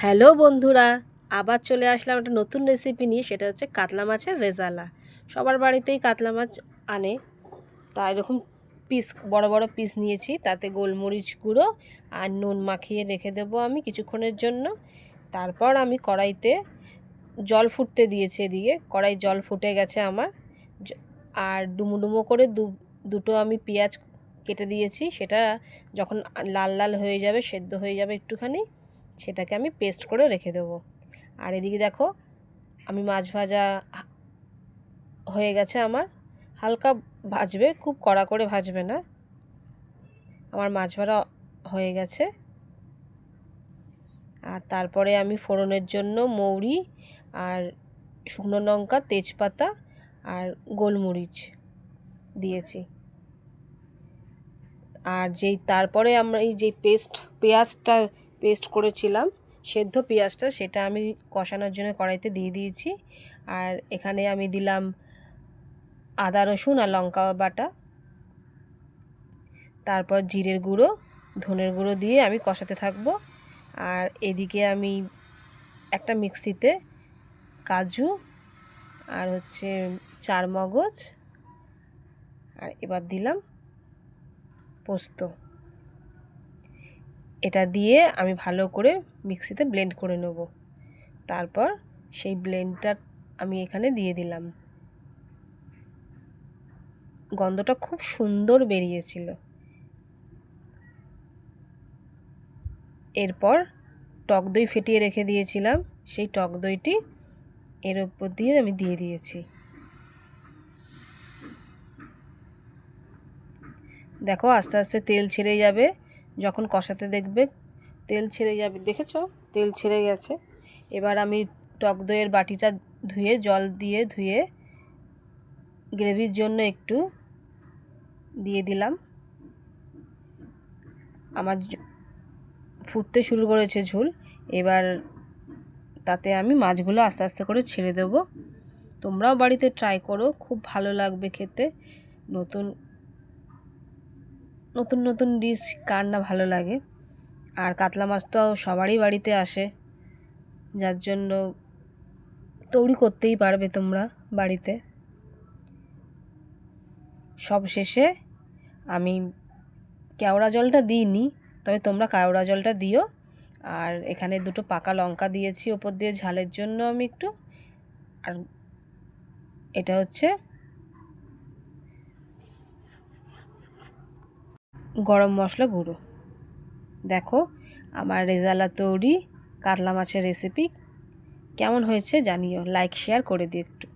Hello বন্ধুরা, আবার চলে আসলাম একটা নতুন রেসিপি নিয়ে, সেটা হচ্ছে কাতলা মাছের রেজালা। সবার বাড়িতেই কাতলা মাছ আনে তা এরকম পিস বড় বড় পিস নিয়েছি, তাতে গোলমরিচ গুঁড়ো আর নুন মাখিয়ে রেখে দেবো আমি কিছুক্ষণের জন্য। তারপর আমি কড়াইতে জল ফুটতে দিয়েছি এদিকে, কড়াই জল ফুটে গেছে আমার। আর ডুমো করে দু, দুটো আমি পেঁয়াজ কেটে দিয়েছি, সেটা যখন লাল লাল হয়ে যাবে, সেদ্ধ হয়ে যাবে একটুখানি। সেটাকে আমি পেস্ট করে রেখে দেবো। আর এদিকে দেখো, আমি মাছ ভাজা হয়ে গেছে আমার। হালকা ভাজবে, খুব কড়া করে ভাজবে না। আমার মাছ ভাড়া হয়ে গেছে। আর তারপরে আমি ফোড়নের জন্য মৌরি আর শুকনো লঙ্কা, তেজপাতা আর গোলমরিচ দিয়েছি। আর যেই, তারপরে আমরা এই যে পেস্ট পেঁয়াজটা পেস্ট করেছিলাম, সেদ্ধ পেঁয়াজটা সেটা আমি কষানোর জন্য কড়াইতে দিয়ে দিয়েছি। আর এখানে আমি দিলাম আদা, রসুন আর লঙ্কা বাটা। তারপর জিরের গুঁড়ো, ধনের গুঁড়ো দিয়ে আমি কষাতে থাকব। আর এদিকে আমি একটা মিক্সিতে কাজু আর হচ্ছে চার মগজ আর এবার দিলাম পোস্ত। এটা দিয়ে আমি ভালো করে মিক্সিতে ব্লেন্ড করে নেব। তারপর সেই ব্লেন্ডটা আমি এখানে দিয়ে দিলাম। গন্ধটা খুব সুন্দর বেরিয়েছিল। এরপর টক দই ফেটিয়ে রেখে দিয়েছিলাম। সেই টক দইটি এর উপর দিয়ে আমি দিয়ে দিয়েছি। দেখো আস্তে আস্তে তেল ছেড়ে যাবে। যখন কষাতে দেখবে, তেল ছেড়ে যাবে। দেখেছ? তেল ছেড়ে গেছে। এবার আমি টক দইয়ের বাটিটা ধুয়ে, জল দিয়ে ধুয়ে গ্রেভির জন্য একটু দিয়ে দিলাম। আমার ফুটতে শুরু করেছে ঝোল। এবার তাতে আমি মাছগুলো আস্তে আস্তে করে ছেড়ে দেব। তোমরাও বাড়িতে ট্রাই করো, খুব ভালো লাগবে খেতে। নতুন নতুন নতুন ডিশ কার না ভালো লাগে। আর কাতলা মাছ তো সবারই বাড়িতে আসে। যার জন্য তৈরি করতেই পারবে তোমরা বাড়িতে। সব শেষে আমি কেওড়া জলটা দিইনি, তবে তোমরা কেওড়া জলটা দিও। আর এখানে দুটো পাকা লঙ্কা দিয়েছি, ওপর দিয়ে ঝালের জন্য আমি একটু। আর এটা হচ্ছে গরম মশলা গুঁড়ো। দেখো, আমার রেজালা তৈরি, কাতলা মাছের রেসিপি কেমন হয়েছে জানিও। লাইক শেয়ার করে দিও একটু।